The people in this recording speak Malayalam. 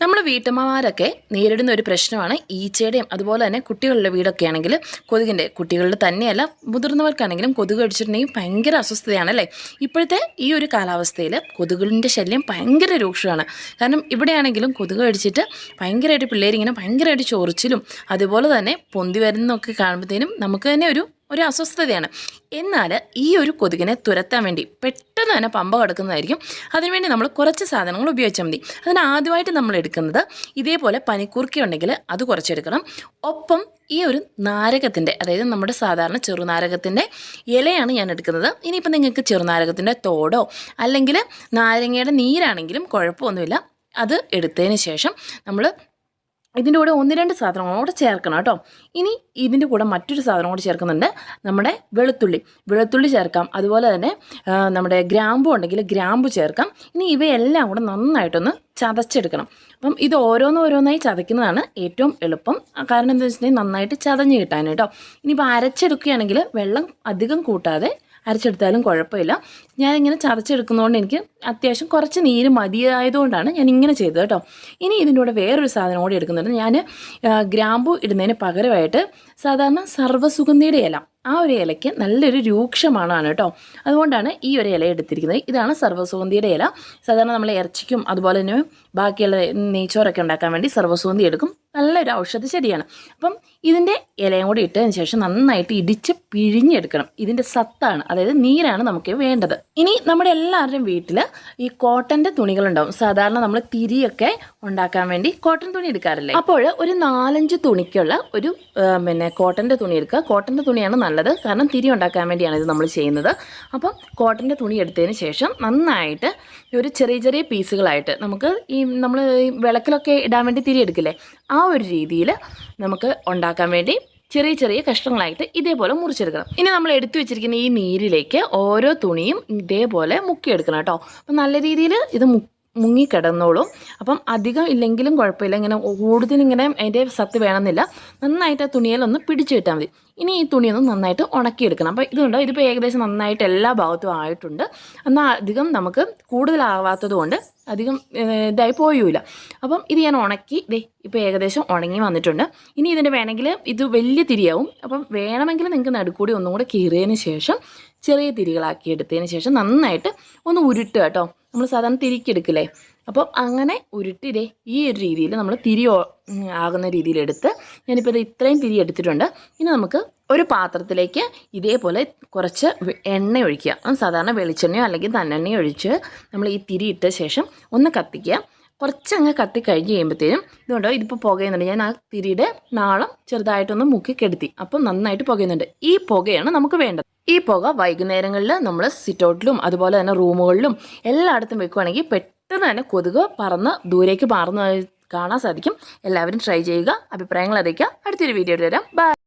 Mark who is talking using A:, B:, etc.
A: നമ്മൾ വീട്ടമ്മമാരൊക്കെ നേരിടുന്ന ഒരു പ്രശ്നമാണ് ഈച്ചയുടെയും അതുപോലെ തന്നെ കുട്ടികളുടെ വീടൊക്കെ ആണെങ്കിൽ കൊതുകിന്റെ കുട്ടികളുടെ തന്നെയല്ല മുതിർന്നവർക്കാണെങ്കിലും കൊതുക് അടിച്ചിട്ടുണ്ടെങ്കിൽ ഭയങ്കര അസ്വസ്ഥതയാണ് അല്ലേ? ഇപ്പോഴത്തെ ഈ ഒരു കാലാവസ്ഥയിൽ കൊതുകുകളുടെ ശല്യം ഭയങ്കര രൂക്ഷമാണ്. കാരണം ഇവിടെയാണെങ്കിലും കൊതുക് അടിച്ചിട്ട് ഭയങ്കരമായിട്ട് പിള്ളേരിങ്ങനെ ഭയങ്കരമായിട്ട് ചൊറിച്ചിലും അതുപോലെ തന്നെ പൊന്തി വരുന്നതൊക്കെ കാണുമ്പോഴത്തേനും നമുക്ക് തന്നെ ഒരു ഒരു അസ്വസ്ഥതയാണ്. എന്നാൽ ഈ ഒരു കൊതുകിനെ തുരത്താൻ വേണ്ടി പെട്ടെന്ന് തന്നെ പമ്പ കിടക്കുന്നതായിരിക്കും. അതിനുവേണ്ടി നമ്മൾ കുറച്ച് സാധനങ്ങൾ ഉപയോഗിച്ചാൽ മതി. അതിന് ആദ്യമായിട്ട് നമ്മൾ എടുക്കുന്നത് ഇതേപോലെ പനിക്കൂർക്ക ഉണ്ടെങ്കിൽ അത് കുറച്ചെടുക്കണം. ഒപ്പം ഈ ഒരു നാരകത്തിന്റെ അതായത് നമ്മുടെ സാധാരണ ചെറുനാരകത്തിന്റെ ഇലയാണ് ഞാൻ എടുക്കുന്നത്. ഇനിയിപ്പോൾ നിങ്ങൾക്ക് ചെറുനാരകത്തിന്റെ തോടോ അല്ലെങ്കിൽ നാരങ്ങയുടെ നീരാണെങ്കിലും കുഴപ്പമൊന്നുമില്ല. അത് എടുത്തതിന് ശേഷം നമ്മൾ ഇതിന്റെ കൂടെ ഒന്ന് രണ്ട് സാധനങ്ങൾ കൂടെ ചേർക്കണം കേട്ടോ. ഇനി ഇതിന്റെ കൂടെ മറ്റൊരു സാധനം കൂടെ ചേർക്കുന്നുണ്ട് നമ്മുടെ വെളുത്തുള്ളി. വെളുത്തുള്ളി ചേർക്കാം. അതുപോലെ തന്നെ നമ്മുടെ ഗ്രാമ്പു ഉണ്ടെങ്കിൽ ഗ്രാമ്പു ചേർക്കാം. ഇനി ഇവയെല്ലാം കൂടെ നന്നായിട്ടൊന്ന് ചതച്ചെടുക്കണം. അപ്പം ഇത് ഓരോന്ന് ഓരോന്നായി ചതയ്ക്കുന്നതാണ് ഏറ്റവും എളുപ്പം. കാരണം എന്താ വെച്ചിട്ടുണ്ടെങ്കിൽ നന്നായിട്ട് ചതഞ്ഞ് കിട്ടാൻ കേട്ടോ. ഇനിയിപ്പോൾ അരച്ചെടുക്കുകയാണെങ്കിൽ വെള്ളം അധികം കൂട്ടാതെ അരച്ചെടുത്താലും കുഴപ്പമില്ല. ഞാനിങ്ങനെ ചതച്ചെടുക്കുന്നതുകൊണ്ട് എനിക്ക് അത്യാവശ്യം കുറച്ച് നീര് മതിയായതുകൊണ്ടാണ് ഞാൻ ഇങ്ങനെ ചെയ്തത് കേട്ടോ. ഇനി ഇതിന്റെ കൂടെ വേറൊരു സാധനം കൂടി എടുക്കുന്നുണ്ട്. ഞാൻ ഗ്രാമ്പു ഇടുന്നതിന് പകരമായിട്ട് സാധാരണ സർവസുഗന്ധിയുടെ ഇല. ആ ഒരു ഇലയ്ക്ക് നല്ലൊരു രൂക്ഷമാണ് കേട്ടോ. അതുകൊണ്ടാണ് ഈ ഒരു ഇല എടുത്തിരിക്കുന്നത്. ഇതാണ് സർവസുഗന്ധിയുടെ ഇല. സാധാരണ നമ്മൾ ഇറച്ചിക്കും അതുപോലെ തന്നെ ബാക്കിയുള്ള നെയ്ച്ചോറൊക്കെ ഉണ്ടാക്കാൻ വേണ്ടി സർവസുഗന്ധി എടുക്കും. നല്ലൊരു ഔഷധ ചെടിയാണ്. അപ്പം ഇതിന്റെ ഇലയും കൂടി ഇട്ടതിന് ശേഷം നന്നായിട്ട് ഇടിച്ച് പിഴിഞ്ഞെടുക്കണം. ഇതിന്റെ സത്താണ് അതായത് നീരാണ് നമുക്ക് വേണ്ടത്. ഇനി നമ്മുടെ എല്ലാവരുടെയും വീട്ടിൽ ഈ കോട്ടന്റെ തുണികളുണ്ടാവും. സാധാരണ നമ്മൾ തിരിയൊക്കെ ഉണ്ടാക്കാൻ വേണ്ടി കോട്ടൺ തുണി എടുക്കാറില്ലേ? അപ്പോൾ ഒരു നാലഞ്ച് തുണിക്കുള്ള ഒരു പിന്നെ കോട്ടന്റെ തുണി എടുക്കുക. കോട്ടന്റെ തുണിയാണ് നല്ലത് കാരണം തിരി ഉണ്ടാക്കാൻ വേണ്ടിയാണ് ഇത് നമ്മൾ ചെയ്യുന്നത്. അപ്പം കോട്ടന്റെ തുണി എടുത്തതിന് ശേഷം നന്നായിട്ട് ഒരു ചെറിയ ചെറിയ പീസുകളായിട്ട് നമുക്ക് ഈ നമ്മൾ വിളക്കിലൊക്കെ ഇടാൻ വേണ്ടി തിരി എടുക്കില്ലേ? ആ ഒരു രീതിയിൽ നമുക്ക് ഉണ്ടാക്കാൻ വേണ്ടി ചെറിയ ചെറിയ കഷ്ണങ്ങളായിട്ട് ഇതേപോലെ മുറിച്ചെടുക്കണം. ഇനി നമ്മൾ എടുത്തു വെച്ചിരിക്കുന്ന ഈ നീരിലേക്ക് ഓരോ തുണിയും ഇതേപോലെ മുക്കിയെടുക്കണം കേട്ടോ. അപ്പം നല്ല രീതിയിൽ ഇത് മു മുങ്ങിക്കിടന്നോളും. അപ്പം അധികം ഇല്ലെങ്കിലും കുഴപ്പമില്ല. ഇങ്ങനെ കൂടുതൽ ഇങ്ങനെ അതിന്റെ സത്ത് വേണമെന്നില്ല. നന്നായിട്ട് ആ തുണിയിലൊന്ന് പിടിച്ചു കിട്ടാൽ മതി. ഇനി ഈ തുണിയൊന്ന് നന്നായിട്ട് ഉണക്കിയെടുക്കണം. അപ്പോൾ ഇതുണ്ടോ ഇതിപ്പോൾ ഏകദേശം നന്നായിട്ട് എല്ലാ ഭാഗത്തും ആയിട്ടുണ്ട്. എന്നാൽ അധികം നമുക്ക് കൂടുതലാവാത്തത് കൊണ്ട് അധികം ഇതായി പോയൂല. അപ്പം ഇത് ഞാൻ ഉണക്കി ദേ ഇപ്പോൾ ഏകദേശം ഉണങ്ങി വന്നിട്ടുണ്ട്. ഇനി ഇതിന്റെ വേണമെങ്കിൽ ഇത് വലിയ തിരിയാവും. അപ്പം വേണമെങ്കിൽ നിങ്ങൾക്ക് നടുക്കൂടി ഒന്നും കൂടെ കീറിയതിന് ശേഷം ചെറിയ തിരികളാക്കി എടുത്തതിന് ശേഷം നന്നായിട്ട് ഒന്ന് ഉരുട്ടുക കേട്ടോ. നമ്മൾ സാധാരണ തിരിക്കെടുക്കില്ലേ? അപ്പോൾ അങ്ങനെ ഉരുട്ടിരെ ഈ ഒരു രീതിയിൽ നമ്മൾ തിരി ആകുന്ന രീതിയിൽ എടുത്ത് ഞാനിപ്പോൾ ഇത് ഇത്രയും തിരി എടുത്തിട്ടുണ്ട്. ഇനി നമുക്ക് ഒരു പാത്രത്തിലേക്ക് ഇതേപോലെ കുറച്ച് എണ്ണ ഒഴിക്കുക. സാധാരണ വെളിച്ചെണ്ണയോ അല്ലെങ്കിൽ തന്നെണ്ണയോ ഒഴിച്ച് നമ്മൾ ഈ തിരി ഇട്ട ശേഷം ഒന്ന് കത്തിക്കുക. കുറച്ചങ്ങ് കത്തി കഴിഞ്ഞ് കഴിയുമ്പോഴത്തേനും ഇതുകൊണ്ടോ ഇതിപ്പോൾ പുകയുന്നുണ്ട്. ഞാൻ ആ തിരിയുടെ നാളം ചെറുതായിട്ടൊന്ന് മുക്കി കെടുത്തി. അപ്പം നന്നായിട്ട് പുകയുന്നുണ്ട്. ഈ പുകയാണ് നമുക്ക് വേണ്ടത്. ഈ പുക വൈകുന്നേരങ്ങളിൽ നമ്മൾ സിറ്റൗട്ടിലും അതുപോലെ തന്നെ റൂമുകളിലും എല്ലായിടത്തും വെക്കുകയാണെങ്കിൽ പെട്ടെന്ന് തന്നെ കൊതുക് പറന്ന് ദൂരേക്ക് മാറുന്ന കാണാൻ സാധിക്കും. എല്ലാവരും ട്രൈ ചെയ്യുക അഭിപ്രായങ്ങൾ അറിയിക്കുക. അടുത്തൊരു വീഡിയോയിൽ വരാം. ബൈ